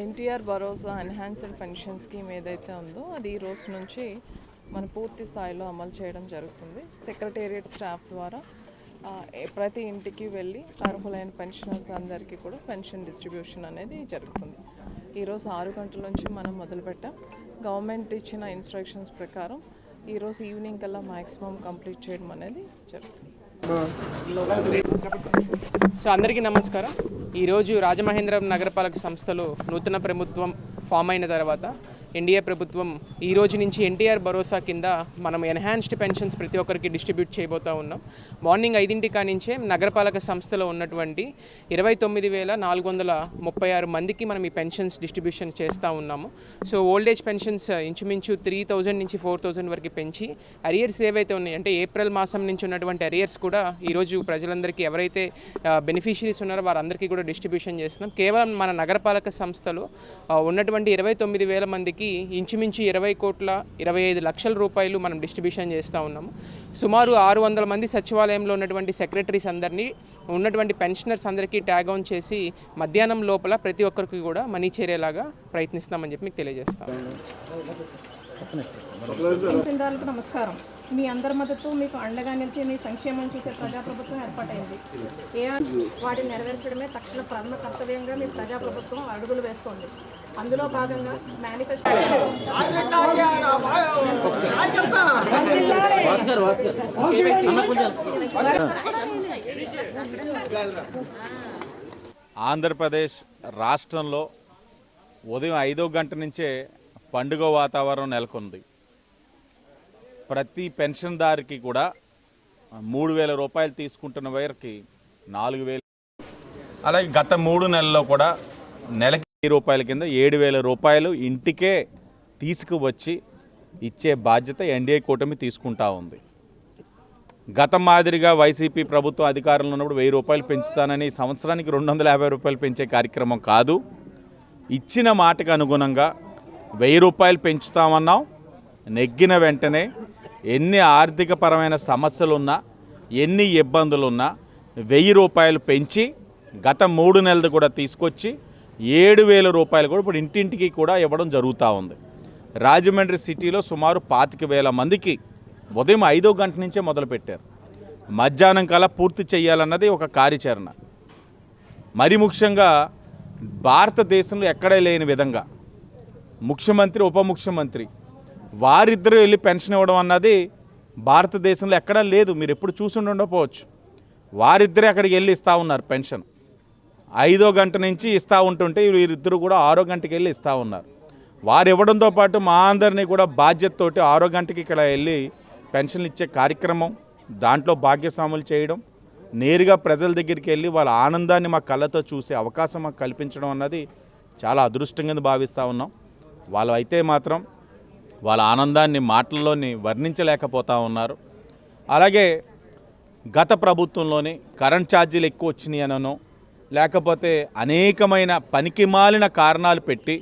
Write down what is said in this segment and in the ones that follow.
ఎన్టీఆర్ భరోసా enhanced pension scheme ఏదైతే ఉందో అది ఈ రోజు నుంచి మన పూర్తి స్థాయిలో అమలు చేయడం జరుగుతుంది. సెక్రటేరియట్ స్టాఫ్ ద్వారా ప్రతి ఇంటికి వెళ్ళి అర్హులైన పెన్షనర్స్ అందరికీ కూడా పెన్షన్ డిస్ట్రిబ్యూషన్ అనేది జరుగుతుంది. ఈరోజు ఆరు గంటల నుంచి మనం మొదలుపెట్టాం. గవర్నమెంట్ ఇచ్చిన ఇన్స్ట్రక్షన్స్ ప్రకారం ఈరోజు ఈవినింగ్ కల్లా మ్యాక్సిమం కంప్లీట్ చేయడం అనేది జరుగుతుంది. సో అందరికీ నమస్కారం. ఈరోజు రాజమహేంద్రం నగరపాలక సంస్థలో నూతన ప్రభుత్వం ఫామ్ అయిన తర్వాత ఎన్డీఏ ప్రభుత్వం ఈ రోజు నుంచి ఎన్టీఆర్ భరోసా కింద మనం ఎన్హాన్స్డ్ పెన్షన్స్ ప్రతి ఒక్కరికి డిస్ట్రిబ్యూట్ చేయబోతూ ఉన్నాం. మార్నింగ్ ఐదింటి కానించే నగరపాలక సంస్థలో ఉన్నటువంటి ఇరవై తొమ్మిది వేల నాలుగు వందల ముప్పై ఆరు మందికి మనం ఈ పెన్షన్స్ డిస్ట్రిబ్యూషన్ చేస్తూ ఉన్నాము. సో ఓల్డ్ ఏజ్ పెన్షన్స్ ఇంచుమించు త్రీ థౌజండ్ నుంచి ఫోర్ థౌజండ్ వరకు పెంచి అరియర్స్ ఏవైతే ఉన్నాయి అంటే ఏప్రిల్ మాసం నుంచి ఉన్నటువంటి అరియర్స్ కూడా ఈరోజు ప్రజలందరికీ ఎవరైతే బెనిఫిషరీస్ ఉన్నారో వారందరికీ కూడా డిస్ట్రిబ్యూషన్ చేస్తున్నాం. కేవలం మన నగరపాలక సంస్థలో ఉన్నటువంటి ఇరవై తొమ్మిది వేల మందికి ఇంచుమించు ఇరవై కోట్ల ఇరవై ఐదు లక్షల రూపాయలు మనం డిస్ట్రిబ్యూషన్ చేస్తూ ఉన్నాము. సుమారు ఆరు వందల మంది సచివాలయంలో ఉన్నటువంటి సెక్రటరీస్ అందరినీ ఉన్నటువంటి పెన్షనర్స్ అందరికీ ట్యాగ్ ఆన్ చేసి మధ్యాహ్నం లోపల ప్రతి ఒక్కరికి కూడా మనీ చేరేలాగా ప్రయత్నిస్తామని చెప్పి మీకు తెలియజేస్తాం. నమస్కారం. మీ అందరి మద్దతు మీకు అండగా నిలిచి మీ సంక్షేమం చూసే ప్రజాప్రభుత్వం ఏర్పాటైంది ఏ వాటిని నెరవేర్చడమే తక్షణ ప్రథమ కర్తవ్యంగా మీ ప్రజాప్రభుత్వం అడుగులు వేస్తోంది. అందులో భాగంగా మేనిఫెస్టో ఆంధ్రప్రదేశ్ రాష్ట్రంలో ఉదయం ఐదో గంట నుంచే పండుగ వాతావరణం నెలకొంది. ప్రతి పెన్షన్దారికి కూడా మూడు వేల రూపాయలు తీసుకుంటున్న వారికి నాలుగు వేలు. అలాగే గత మూడు నెలల్లో కూడా నెలకి రూపాయల కింద ఏడు వేల రూపాయలు ఇంటికే తీసుకువచ్చి ఇచ్చే బాధ్యత ఎన్డీఏ కూటమి తీసుకుంటా ఉంది. గత మాదిరిగా వైసీపీ ప్రభుత్వం అధికారంలో ఉన్నప్పుడు వెయ్యి రూపాయలు పెంచుతానని సంవత్సరానికి రెండు వందల యాభై రూపాయలు పెంచే కార్యక్రమం కాదు. ఇచ్చిన మాటకు అనుగుణంగా వెయ్యి రూపాయలు పెంచుతామన్నాం. నెగ్గిన వెంటనే ఎన్ని ఆర్థికపరమైన సమస్యలున్నా ఎన్ని ఇబ్బందులున్నా వెయ్యి రూపాయలు పెంచి గత మూడు నెలలు కూడా తీసుకొచ్చి ఏడు వేల రూపాయలు కూడా ఇప్పుడు ఇంటింటికి కూడా ఇవ్వడం జరుగుతూ ఉంది. రాజమండ్రి సిటీలో సుమారు పాతిక వేల మందికి ఉదయం ఐదో గంట నుంచే మొదలుపెట్టారు. మధ్యాహ్నం కల్లా పూర్తి చేయాలన్నది ఒక కార్యాచరణ. మరి ముఖ్యంగా భారతదేశంలో ఎక్కడే లేని విధంగా ముఖ్యమంత్రి ఉప ముఖ్యమంత్రి వారిద్దరూ వెళ్ళి పెన్షన్ ఇవ్వడం అన్నది భారతదేశంలో ఎక్కడా లేదు. మీరు ఎప్పుడు చూసి ఉండకపోవచ్చు వారిద్దరే అక్కడికి వెళ్ళి ఇస్తూ ఉన్నారు పెన్షన్. ఐదో గంట నుంచి ఇస్తూ ఉంటుంటే వీరిద్దరు కూడా ఆరో గంటకి వెళ్ళి ఇస్తూ ఉన్నారు. వారు ఇవ్వడంతో పాటు మా అందరినీ కూడా బాధ్యతతోటి ఆరో గంటకి ఇక్కడ వెళ్ళి పెన్షన్లు ఇచ్చే కార్యక్రమం దాంట్లో భాగ్యస్వాములు చేయడం నేరుగా ప్రజల దగ్గరికి వెళ్ళి వాళ్ళ ఆనందాన్ని మా కళ్ళతో చూసే అవకాశం మాకు కల్పించడం అన్నది చాలా అదృష్టంగా భావిస్తూ ఉన్నాం. వాళ్ళు అయితే మాత్రం వాళ్ళ ఆనందాన్ని మాటల్లోని వర్ణించలేకపోతూ ఉన్నారు. అలాగే గత ప్రభుత్వంలోని కరెంట్ ఛార్జీలు ఎక్కువ వచ్చినాయి అనను. లేకపోతే అనేకమైన పనికిమాలిన కారణాలు పెట్టి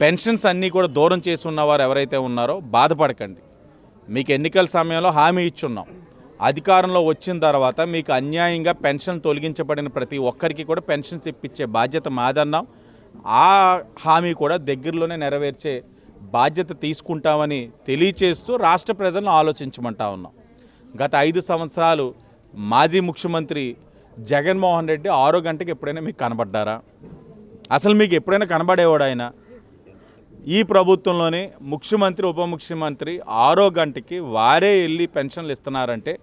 పెన్షన్స్ అన్నీ కూడా దూరం చేసి ఉన్నవారు ఎవరైతే ఉన్నారో బాధపడకండి. మీకు ఎన్నికల సమయంలో హామీ ఇచ్చున్నాం. అధికారంలో వచ్చిన తర్వాత మీకు అన్యాయంగా పెన్షన్ తొలగించబడిన ప్రతి ఒక్కరికి కూడా పెన్షన్స్ ఇప్పించే బాధ్యత మాదన్నాం. ఆ హామీ కూడా దగ్గరలోనే నెరవేర్చే బాధ్యత తీసుకుంటామని తెలియచేస్తూ రాష్ట్ర ప్రజలను ఆలోచించమంటా ఉన్నాం. గత ఐదు సంవత్సరాలు మాజీ ముఖ్యమంత్రి జగన్మోహన్ రెడ్డి ఆరో గంటకి ఎప్పుడైనా మీకు కనబడ్డారా? అసలు మీకు ఎప్పుడైనా కనబడేవాడు ఆయన? ఈ ప్రభుత్వంలోనే ముఖ్యమంత్రి ఉప ముఖ్యమంత్రి ఆరో గంటకి వారే వెళ్ళి పెన్షన్లు ఇస్తున్నారంటే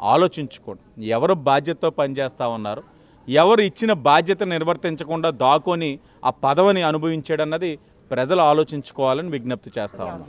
ఆలోచించుకోండి. ఎవరు బాధ్యతతో పనిచేస్తూ ఉన్నారు? ఎవరు ఇచ్చిన బాధ్యత నిర్వర్తించకుండా దాకొని ఆ పదవిని అనుభవించాడన్నది ప్రజలు ఆలోచించుకోవాలని విజ్ఞప్తి చేస్తా ఉన్నాం.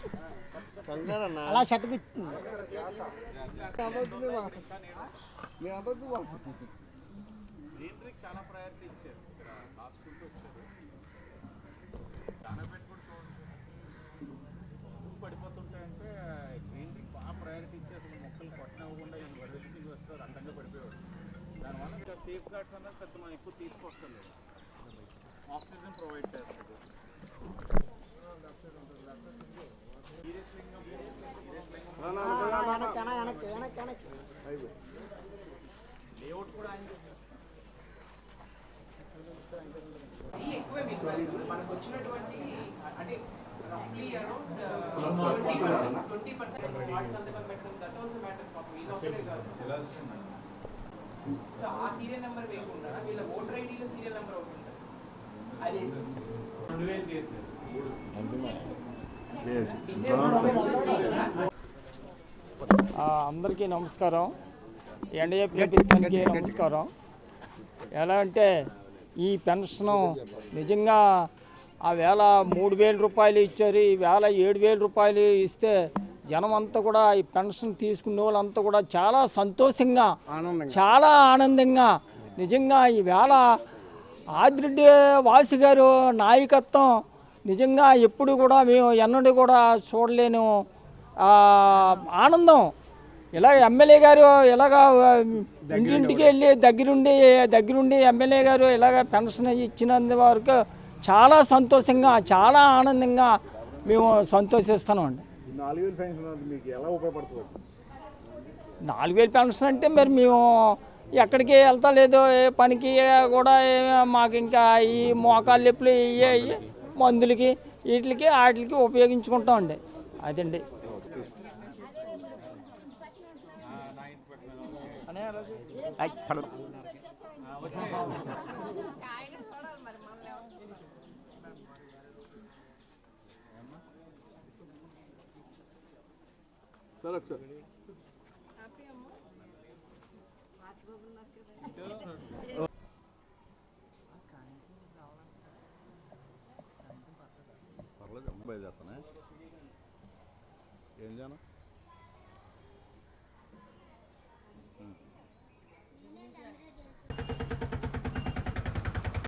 పడిపోతుంటాయంటే గ్రీనరీ బాగా ప్రయారిటీ మొక్కలు కొట్టనివ్వకుండా ఈ వరదలకి వస్తారు అందంగా పడిపోయేవాడు దానివల్ల ఇంకా సేఫ్ గార్డ్స్ అన్నది పెద్ద మనం ఎక్కువ తీసుకొస్తలేదు ఆక్సిజన్ ప్రొవైడ్ చేస్తుంది లేఅవుట్ కూడా ఆయన ఇది ఎక్కువే మీకు మనకు వచ్చినటువంటి అంటే రఫ్లీ అరౌండ్ ట్వంటీ పర్సెంట్ వాటి సంతకం పెట్టడం దట్ ఆల్సో మ్యాటర్ పాపం ఒకటే కాదు సో ఆ సీరియల్ నెంబర్ వేయకుండా వీళ్ళ ఓటర్ ఐడీలో సీరియల్ నెంబర్ ఒకటి ఉంటుంది అది రెండు వేలు చేశారు అందరికీ నమస్కారం. ఎన్డీఏ ప్రభుత్వానికి నమస్కారం. ఎలా అంటే ఈ పెన్షన్ నిజంగా ఆ వేళ మూడు వేల రూపాయలు ఇచ్చారు ఈ వేళ ఏడు వేల రూపాయలు ఇస్తే జనం అంతా కూడా ఈ పెన్షన్ తీసుకునే వాళ్ళంతా కూడా చాలా సంతోషంగా చాలా ఆనందంగా. నిజంగా ఈ వేళ ఆదిరెడ్డి వాసి గారు నాయకత్వం నిజంగా ఎప్పుడు కూడా మేము ఎన్నడూ కూడా చూడలేను. ఆనందం. ఇలా ఎమ్మెల్యే గారు ఇలాగా ఇంటింటికి వెళ్ళి దగ్గరుండి దగ్గరుండి ఎమ్మెల్యే గారు ఇలాగ పెన్షన్ ఇచ్చినందు వరకు చాలా సంతోషంగా చాలా ఆనందంగా మేము సంతోషిస్తున్నామండి. నాలుగు వేలు పెన్షన్ అంటే మరి మేము ఎక్కడికి వెళ్తా లేదు ఏ పనికి కూడా మాకు ఇంకా ఈ మోకాళ్ళ ఇవే ఇవి మందులకి వీటికి వాటికి ఉపయోగించుకుంటామండి అదండి. సార్ ఒకసారి పర్లేదు ఏం చేయను